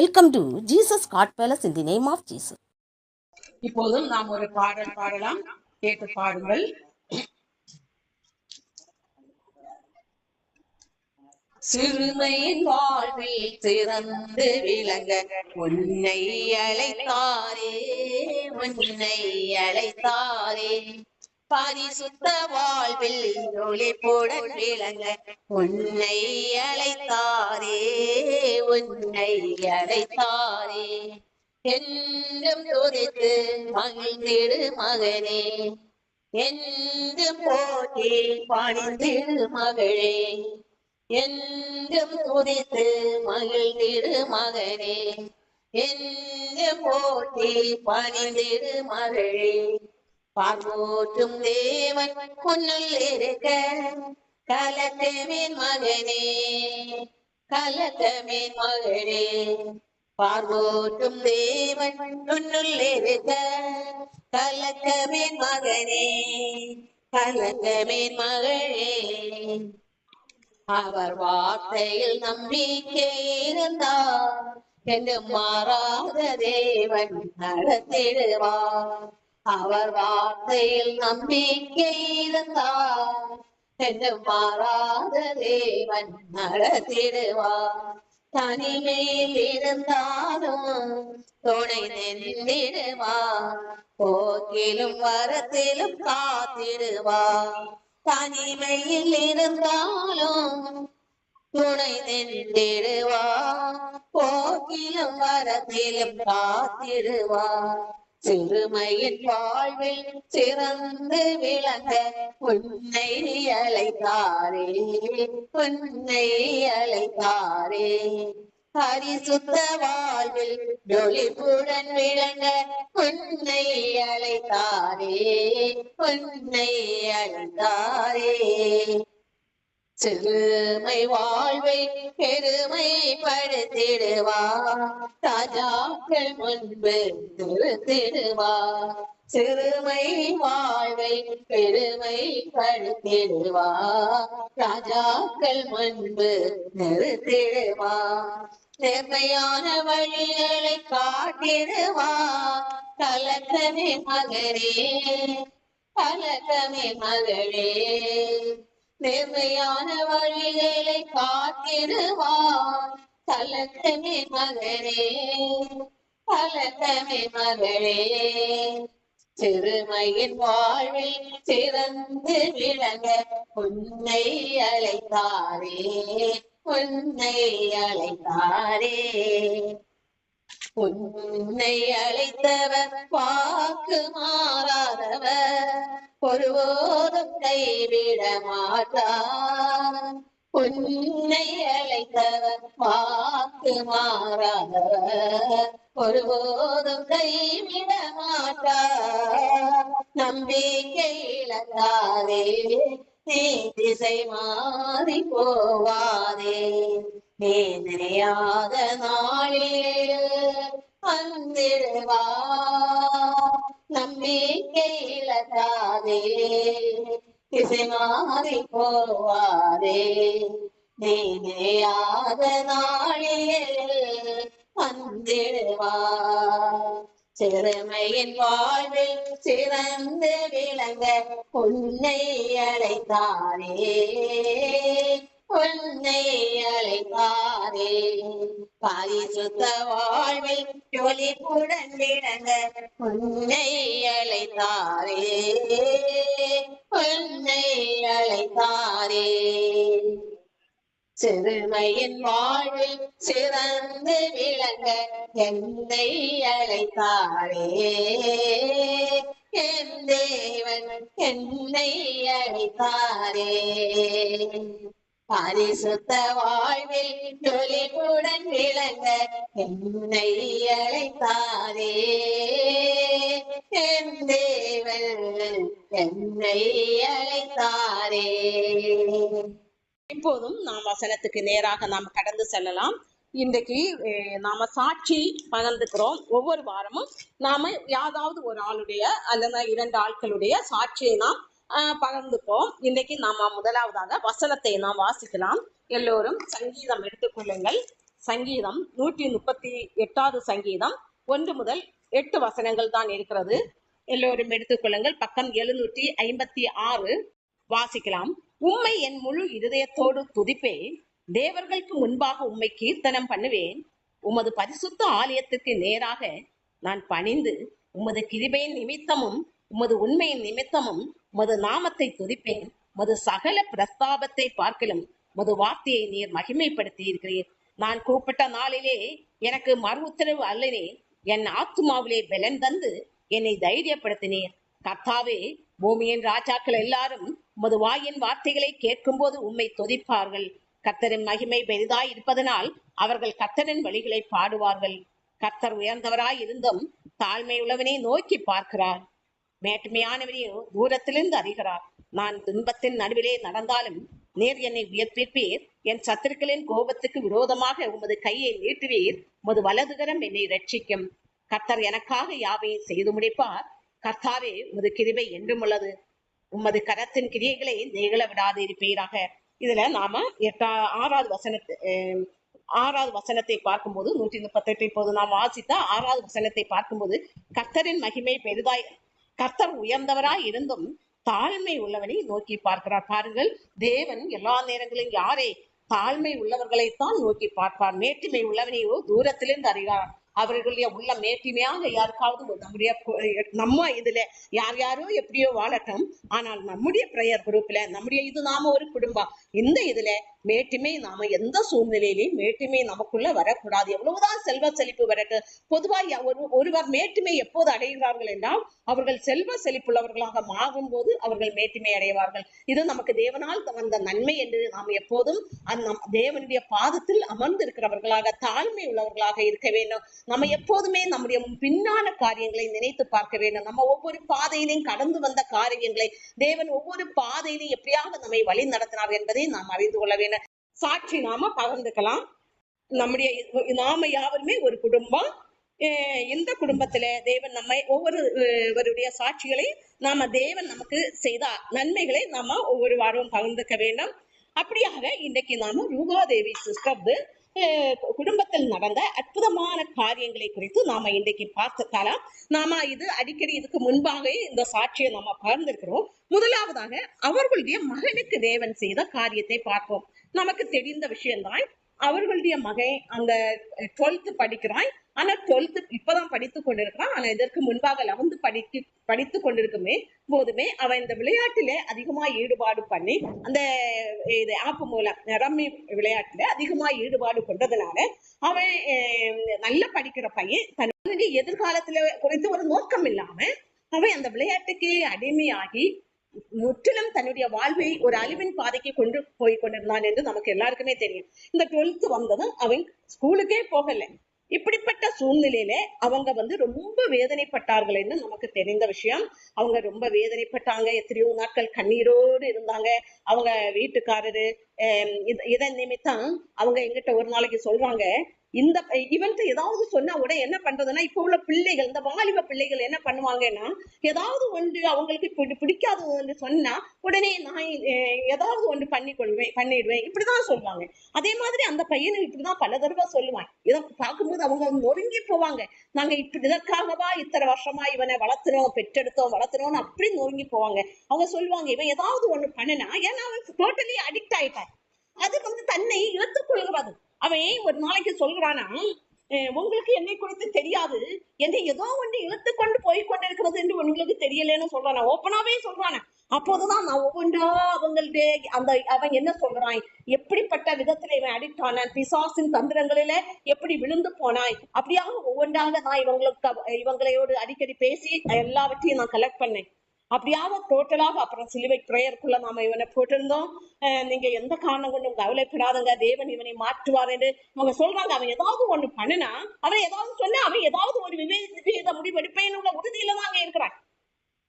Welcome to Jesus God palace in the name of Jesus இப்போதும் நாம் ஒரு பாடல் பாடலாம். கேட்டு பாடுங்கள் சிறுமையின் வாழ்வில் சிறந்து விளங்க உன்னை அழைத்தாரே உன்னை அழைத்தாரே. பரிசுத்த வாழ்வில் ஒளிப்புடன் விளங்க உன்னை அழைத்தாரே உன்னை அழைத்தாரே. என்றும் துதித்து மகிழ்ந்திடு மகனே. என்றும் போற்றி பணிந்திடு மகளே. என்றும் துதித்து மகிழ்ந்திடு மகனே. என்றும் போற்றி பணிந்திடு மகளே. பார்வோற்றும் தேவன் முன்னுள் இருக்க. கலக்கமேன் மகனே கலக்கமேன் மகனே பார்வோற்றும் தேவன் முன்னுள் இருக்க. கலக்கமேன் மகனே கலக்கமேன் மகளே அவர் வார்த்தையில் நம்பிக்கை இருந்தார் என்று மாறாத தேவன் நடத்திடுவார். அவர் வார்த்தையில் நம்பிக்கை இருந்தார். என்று மாறாத தேவன் நடத்திடுவார். தனிமையில் இருந்தாலும் துணை நின்றிடுவார். போக்கிலும் வரத்திலும் காத்திடுவார். தனிமையில் இருந்தாலும் துணை நின்றிடுவார். போக்கிலும் வரத்திலும் காத்திடுவார். சிறுமையின் வாழ்வில் சிறந்து விளங்க உன்னை அழைத்தாரே உன்னை அழைத்தாரே. பரிசுத்த வாழ்வில் ஜொலிப்புடன் விளங்க உன்னை அழைத்தாரே உன்னை அழைத்தாரே. சிறுமை வாழ்வை பெருமைப்படுத்திடுவார். ராஜாக்கள் முன்பு திருத்திடுவார். சிறுமை வாழ்வை பெருமைப்படுத்திடுவார். ராஜாக்கள் முன்பு நிறுத்திடுவார். நேர்மையான வழிகளை காட்டிடுவார். கலக்கமே மகரே கலக்கமே மகளே. நேர்மையான வழிகளை காத்திடுவார் கலக்கமே மகளே கலக்கமே மகளே. சிறுமையின் வாழ்வில் சிறந்து விளங்க உன்னை அழைத்தாரே உன்னை அழைத்தாரே. உன்னை அழைத்தவர் வாக்கு மாறாதவர். ஒருபோதும் கைவிட மாட்டார். உன்னை அழைத்தவர் வாக்கு மாறாதவர். ஒருபோதும் கைவிட மாட்டார். நம்பிக்கை இழந்தாரே நீ திசை மாறி போவாதே. வேதனையாக நாளில் வந்திடுவா. நம்பிக்கை இழக்காதே திசை மாறி போவாதே. வேதனையாக நாளில் வந்திடுவா. சிறுமையின் வாழ்வில் சிறந்து விளங்க உன்னை அழைத்தாரே உன்னை அழைப்பாரே பரிசுத்த வாழ்வில் ஜொலி புடந்திடங்க உன்னை அழைத்தாரே உன்னை அழைத்தாரே சிறுமையின் வாழ்வில் சிறந்து விளங்க என்னை அழைத்தாரே. என் தேவன் என்னை அழைத்தாரே. பரிசுத்த வாழ்வில் ஜொலிப்புடன் விளங்க என்னை அழைத்தாரே. என் தேவன் என்னை அழைத்தாரே. இப்போதும் நாம் வசனத்துக்கு நேராக நாம் கடந்து செல்லலாம். இன்றைக்கு நாம சாட்சி பகிர்ந்துக்கிறோம். ஒவ்வொரு வாரமும் நாம யாராவது ஒரு ஆளுடைய அல்லது இரண்டு ஆட்களுடைய சாட்சியை நாம் பகிர்ந்துப்போம். இன்றைக்கு நாம முதலாவதாக வசனத்தை நாம் வாசிக்கலாம். எல்லோரும் சங்கீதம் எடுத்துக்கொள்ளுங்கள் சங்கீதம் நூற்றி முப்பத்தி எட்டாவது சங்கீதம். ஒன்று முதல் எட்டு வசனங்கள் தான் இருக்கிறது. எல்லோரும் எடுத்துக்கொள்ளுங்கள் பக்கம் எழுநூற்றி ஐம்பத்தி ஆறு. வாசிக்கலாம். உம்மை என் முழு இருதயத்தோடு துதிப்பேன் தேவர்களுக்கு முன்பாக உண்மை கீர்த்தனம் பண்ணுவேன். உமது பரிசுத்த ஆலயத்துக்கு நேராக நான் பணிந்து உமது கிருபையின் நிமித்தமும் உமது உண்மையின் நிமித்தமும் உமது நாமத்தை துதிப்பேன். உமது சகல பிரஸ்தாபத்தை பார்க்கலும் உமது வார்த்தையை நீர் மகிமைப்படுத்தி இருக்கிறீர் நான் கூப்பிட்ட நாளிலே எனக்கு மறு உத்தரவு அல்லனே என் ஆத்துமாவிலே பலன் தந்து என்னை தைரியப்படுத்தினீர். கர்த்தாவே பூமியின் ராஜாக்கள் எல்லாரும் உமது வாயின் வார்த்தைகளை கேட்கும்போது உம்மை துதிப்பார்கள். கர்த்தரின் மகிமை பெரிதாய் இருப்பதனால் அவர்கள் கர்த்தரின் வழிகளை பாடுவார்கள். கர்த்தர் உயர்ந்தவராய் இருந்தும் தாழ்மை நோக்கி பார்க்கிறார். மேட்டுமையானவனையோ தூரத்திலிருந்து அறிகிறார். நான் துன்பத்தின் நடுவிலே நடந்தாலும் நீர் என்னை உயர்ப்பிப்பீர். என் சத்துருக்களின் கோபத்துக்கு விரோதமாக உமது கையை நீட்டுவீர். உமது வலதுகரம் என்னை ரட்சிக்கும் கர்த்தர் எனக்காக யாவையும் செய்து முடிப்பார்? கர்த்தாவே உமது கிருபை என்றும் உள்ளது. உமது கரத்தின் கிரியைகளை நிகழ விடாது இருப்பீராக இதுல நாம எட்டா ஆறாவது வசனத்தை ஆறாவது வசனத்தை பார்க்கும்போது நூற்றி முப்பத்தி எட்டு இப்போது நாம் வாசித்த ஆறாவது வசனத்தை பார்க்கும்போது கர்த்தரின் மகிமை பெரிதாய் கர்த்தர் உயர்ந்தவராய் இருந்தும் தாழ்மை உள்ளவனை நோக்கி பார்க்கிறார். பாருங்கள் தேவன் எல்லா நேரங்களிலும் யாரை தாழ்மை உள்ளவர்களைத்தான் நோக்கி பார்ப்பார். மேட்டுமை உள்ளவனையோ தூரத்திலிருந்து அறிகிறார். அவர்களுடைய உள்ள மேட்டிமையாக யாருக்காவது நம்முடைய நம்ம இதுல யார் யாரோ எப்படியோ வாழட்டும். ஆனால் நம்முடைய பிரேயர் குரூப்ல நம்முடைய இது நாம ஒரு குடும்பம். இந்த இதுல மேட்டுமை நாம எந்த சூழ்நிலையிலையும் மேட்டுமை நமக்குள்ள வரக்கூடாது. எவ்வளவுதான் செல்வ செழிப்பு வரட்டும் பொதுவாக ஒரு ஒருவர் மேட்டுமை எப்போது அடைகிறார்கள் என்றால் அவர்கள் செல்வ செழிப்புள்ளவர்களாக மாறும் போது அவர்கள் மேட்டுமை அடைவார்கள். இது நமக்கு தேவனால் வந்த நன்மை என்று நாம் எப்போதும் அந்த தேவனுடைய பாதத்தில் அமர்ந்திருக்கிறவர்களாக தாழ்மை உள்ளவர்களாக இருக்க வேண்டும். நம்ம எப்போதுமே நம்முடைய பின்னான காரியங்களை நினைத்து பார்க்க வேண்டும். நம்ம ஒவ்வொரு பாதையிலையும் கடந்து வந்த காரியங்களை தேவன் ஒவ்வொரு பாதையிலையும் எப்படியாவது நம்மை வழி நடத்தினார் என்பதை நாம் அறிந்து கொள்ள வேண்டும். சாட்சி நாம பகிர்ந்துக்கலாம். நம்முடைய நாம யாவருமே ஒரு குடும்பம். அஹ் இந்த குடும்பத்துல தேவன் நம்மை ஒவ்வொருவருடைய சாட்சிகளை நாம தேவன் நமக்கு செய்த நன்மைகளை நாம ஒவ்வொரு வாரமும் பகிர்ந்துக்க வேண்டும். அப்படியாக இன்றைக்கு நாம ரூபாதேவி சிஸ்டர் குடும்பத்தில் நடந்த அற்புதமான காரியங்களை குறித்து நாம இன்றைக்கு பார்த்துக்கலாம் நாம இது அடிக்கடி இதுக்கு முன்பாக இந்த சாட்சியை நாம பகிர்ந்திருக்கிறோம். முதலாவதாக அவர்களுடைய மகனுக்கு தேவன் செய்த காரியத்தை பார்ப்போம். நமக்கு தெரிந்த விஷயம்தான் அவர்களுடைய மகன் அந்த டுவெல்த் படிக்கிறான். ஆனா டுவெல்த் இப்பதான் படித்து கொண்டிருக்கிறான். ஆனா இதற்கு முன்பாக லெவன்த் படித்து படித்து கொண்டிருக்குமே போதுமே அவன் இந்த விளையாட்டில அதிகமா ஈடுபாடு பண்ணி அந்த இது ஆப் மூலம் ரம்மி விளையாட்டுல அதிகமா ஈடுபாடு கொண்டதுனால அவன் நல்லா படிக்கிற பையன் தன்னுடைய எதிர்காலத்துல குறித்து ஒரு நோக்கம் இல்லாம அவன் அந்த விளையாட்டுக்கே அடிமையாகி முற்றிலும் தன்னுடைய வாழ்வை ஒரு அழிவின் பாதைக்கு கொண்டு போய் கொண்டிருந்தான் என்று நமக்கு எல்லாருக்குமே தெரியும். இந்த டுவெல்த் வந்ததும் அவன் ஸ்கூலுக்கே போகல. இப்படிப்பட்ட சூழ்நிலையில அவங்க வந்து ரொம்ப வேதனைப்பட்டார்கள் என்று நமக்கு தெரிந்த விஷயம். அவங்க ரொம்ப வேதனைப்பட்டாங்க. எத்தனையோ நாட்கள் கண்ணீரோடு இருந்தாங்க. அவங்க வீட்டுக்காரரு இத- இதன் நிமித்தம் அவங்க எங்கிட்ட ஒரு நாளைக்கு சொல்றாங்க இந்த இவன்ட்டு ஏதாவது சொன்னா உடனே என்ன பண்றதுன்னா இப்ப உள்ள பிள்ளைகள் இந்த வாலிப பிள்ளைகள் என்ன பண்ணுவாங்கன்னா ஏதாவது ஒன்று அவங்களுக்கு பிடி- பிடிக்காத ஒன்று சொன்னா உடனே நான் ஏதாவது ஒன்று பண்ணி கொள்வேன் பண்ணிடுவேன் இப்படிதான் சொல்லுவாங்க. அதே மாதிரி அந்த பையனும் இப்படிதான் பல தடவை சொல்லுவான். இதை பார்க்கும்போது அவங்க நொறுங்கி போவாங்க. நாங்க இப்படி இதற்காகவா இத்தனை வருஷமா இவனை வளர்த்துனோம் பெற்றெடுத்தோம் வளர்த்துனோம்னு அப்படி நொறுங்கி போவாங்க. அவங்க சொல்லுவாங்க இவன் ஏதாவது ஒண்ணு பண்ணுனா ஏன்னா அவன் டோட்டலி அடிக்ட் ஆயிட்டான். அதுக்கு வந்து தன்னை இழுத்துக் அவன் ஒரு நாளைக்கு சொல்கிறானா "அஹ், உங்களுக்கு என்னை குறித்து தெரியாது. என்னை ஏதோ ஒன்று இழுத்து கொண்டு போய் கொண்டிருக்கிறது என்று உங்களுக்கு தெரியலன்னு சொல்றானா. ஓப்பனாவே சொல்றானா. அப்போதுதான் நான் ஒவ்வொன்றா அவங்கள்ட்ட அந்த அவன் என்ன சொல்றான்? எப்படிப்பட்ட விதத்துல இவன் அடிக்ட் ஆனான் பிசாசின் தந்திரங்களில எப்படி விழுந்து போனாய்? அப்படியாக ஒவ்வொன்றாக நான் இவங்களுக்கு இவங்களையோடு அடிக்கடி பேசி எல்லாவற்றையும் நான் கலெக்ட் பண்ணேன். அப்படியாவது டோட்டலாக அப்புறம் சிலுவை பிரேயருக்குள்ள நாம இவனை போட்டிருந்தோம். அஹ் நீங்க எந்த காரணம் கொண்டும் கவலைப்படாதங்க. தேவன் இவனை மாற்றுவார் என்று அவங்க சொல்றாங்க. அவன் ஏதாவது ஒண்ணு பண்ணுனா அவன் ஏதாவது சொன்னா அவன் ஏதாவது ஒரு விவேக முடிவெடுப்பேன் உள்ள உறுதியில தான் அங்க இருக்கிறான்.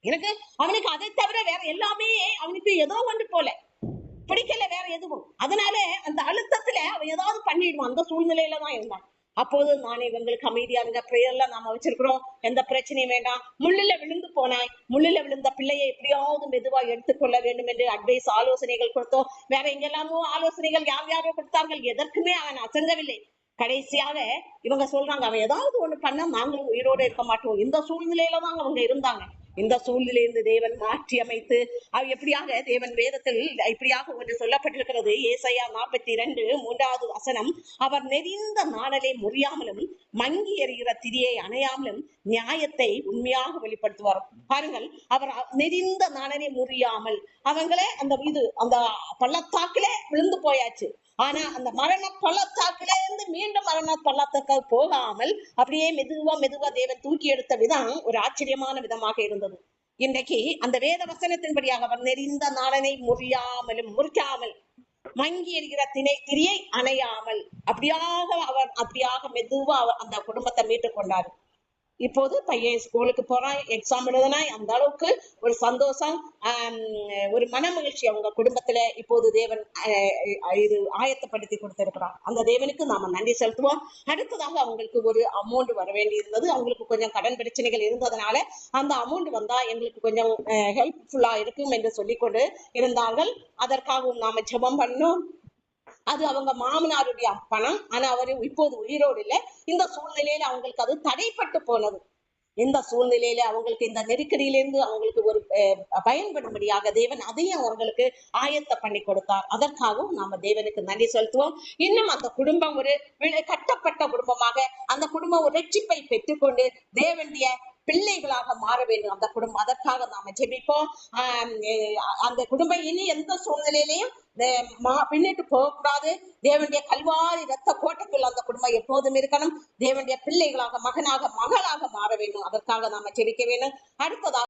எனக்கு அவனுக்கு அதை தவிர வேற எல்லாமே அவனுக்கு ஏதோ ஒன்று போல. பிடிக்கல வேற எதுவும். அதனால அந்த அழுத்தத்துல அவன் ஏதாவது பண்ணிடுவான். அந்த சூழ்நிலையில தான் இருந்தான். அப்போது நான் இவங்களுக்கு அமைதியா இருந்த பிரேயர்ல நாம வச்சிருக்கிறோம். எந்த பிரச்சனையும் வேண்டாம். முள்ளில விழுந்து போனாய். முள்ளில விழுந்த பிள்ளையை எப்படியாவது மெதுவா எடுத்துக்கொள்ள வேண்டும் என்று அட்வைஸ் ஆலோசனைகள் கொடுத்தோம். வேற எங்கெல்லாமோ ஆலோசனைகள் யார் யாரோ கொடுத்தார்கள். எதற்குமே அவன் அசங்கவில்லை. கடைசியாக இவங்க சொல்றாங்க அவன் ஏதாவது ஒண்ணு பண்ணா நாங்களும் உயிரோடு இருக்க மாட்டோம். இந்த சூழ்நிலையில தான் அவங்க இருந்தாங்க. இந்த சூழ்நிலையிலிருந்து தேவன் மாற்றி அமைத்து எப்படியாக தேவன் வேதத்தில் இப்படியாக ஒன்று சொல்லப்பட்டிருக்கிறது. ஏசையா நாற்பத்தி இரண்டு மூன்றாவது வசனம் அவர் நெறிந்த நாணலை முறியாமலும் மங்கி எறிகிற திரியை அணையாமலும் நியாயத்தை உண்மையாக வெளிப்படுத்துவார். பாருங்கள் அவர் நெறிந்த நாணலை முறியாமல் அவங்களே அந்த இது அந்த பள்ளத்தாக்கிலே விழுந்து போயாச்சு. ஆனா அந்த மரண பள்ளத்தாக்கிலே இருந்து மீண்டும் மரண பள்ளத்தாக்க போகாமல் அப்படியே மெதுவா மெதுவா தேவன் தூக்கி எடுத்த விதம் ஒரு ஆச்சரியமான விதமாக இருந்தது. இன்றைக்கு அந்த வேத வசனத்தின்படியாக அவர் நெறிந்த நாளனை முறியாமலும் முறிக்காமல் மங்கி எறிகிற திணை திரியை அணையாமல் அப்படியாக அவர் அப்படியாக மெதுவா அந்த குடும்பத்தை மீட்டுக் கொண்டார். இப்போது பையன் ஸ்கூலுக்கு போறான் எக்ஸாம் எழுதுனா அந்த அளவுக்கு ஒரு சந்தோஷம் ஒரு மன மகிழ்ச்சி அவங்க குடும்பத்துல இப்போது தேவன் இது ஆயத்தப்படுத்தி கொடுத்திருக்கிறான் அந்த தேவனுக்கு நாம நன்றி செலுத்துவோம். அடுத்ததாக அவங்களுக்கு ஒரு அமௌண்ட் வர வேண்டி இருந்தது அவங்களுக்கு கொஞ்சம் கடன் பிரச்சனைகள் இருந்ததுனால அந்த அமௌண்ட் வந்தா எங்களுக்கு கொஞ்சம் ஹெல்ப்ஃபுல்லா இருக்கும் என்று சொல்லிக்கொண்டு இருந்தார்கள். அதற்காகவும் நாம ஜெபம் பண்ணோம். அது அவங்க மாமனாருடைய பணம் ஆனா அவரு இப்போது உயிரோடு இல்லை. இந்த சூழ்நிலையில அவங்களுக்கு அது தடைப்பட்டு போனது. இந்த சூழ்நிலையில அவங்களுக்கு இந்த நெருக்கடியிலிருந்து அவங்களுக்கு ஒரு அஹ், பயன்படும்படியாக தேவன் அதையும் அவங்களுக்கு ஆயத்த பண்ணி கொடுத்தார். அதற்காகவும் நாம தேவனுக்கு நன்றி செலுத்துவோம். இன்னும் அந்த குடும்பம் ஒரு கட்டப்பட்ட குடும்பமாக அந்த குடும்பம் ஒரு ரட்சிப்பை பெற்றுக்கொண்டு தேவனுடைய பிள்ளைகளாக மாற வேண்டும் அந்த குடும்பம் அதற்காக நாம ஜெபிப்போம். ஆஹ் அந்த குடும்பம் இனி எந்த சூழ்நிலையிலையும் மா- பின்னிட்டு போகக்கூடாது. தேவனுடைய கல்வாரி ரத்த கோட்டைக்குள் அந்த குடும்பம் எப்போதும் இருக்கணும். தேவனுடைய பிள்ளைகளாக மகனாக மகளாக மாற வேண்டும். அதற்காக நாம ஜெபிக்க வேண்டும். அடுத்ததாக